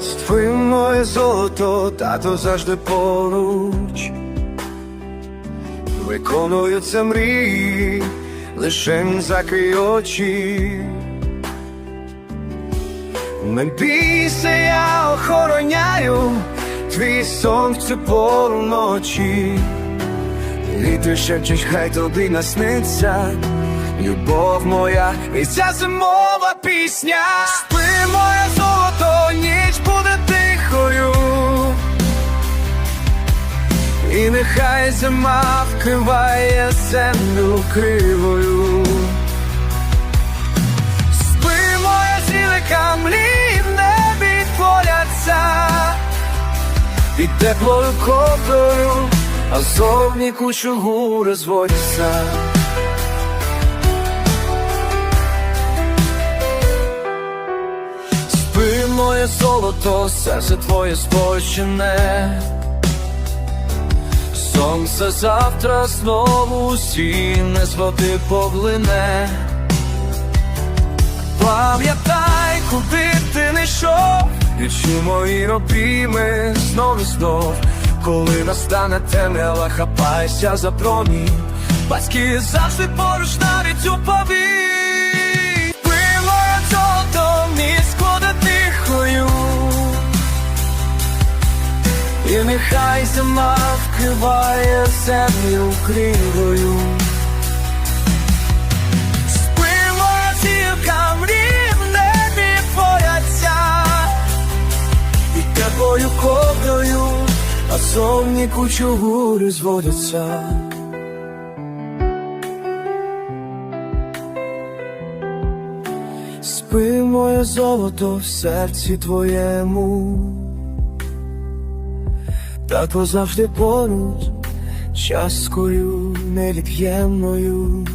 Спи моє золото, тато завжди поруч. Виконуються мрії, лише закрий очі. Не бійся, я охороняю твій сон в цю пору ночі. І ти шепчеш, хай тобі насниться Любов моя, і ця зимова пісня Спи моє І нехай зима вкриває землю кривою Спи моя зілика, млі в небі творяться під теплою ковдрою, а зовні кучугу розводяться. Спи, моє золото, серце твоє спочине. Сонце завтра знову сіне з води поглине. Пам'ятай, куди ти не йшов, Відчуй мої обійми знов і знов, коли настане темрява, хапайся за промінь. Батьки завжди поруч навіть у повій. Нехай зима вкриває землю кривою. Спимо зірка в небі творяться І теплою ковдрою, а зовні кучугури зводяться. Спи, моє золото в серці твоєму Тато завжди поруч, часткою невід'ємною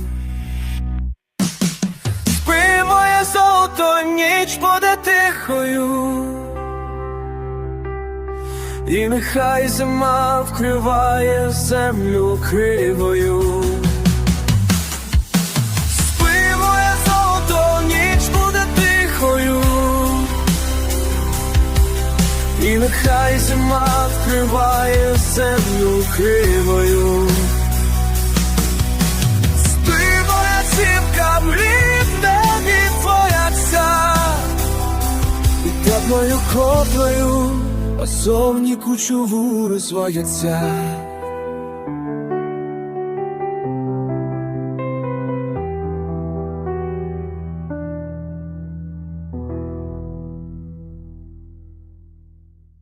Спи, моє золото, ніч буде тихою, і нехай зима вкриває землю кривою. І нехай зима кривою. Спи, моя сімка, мрій в небі твояться І теплою коплею, а зовні кучугури зводяться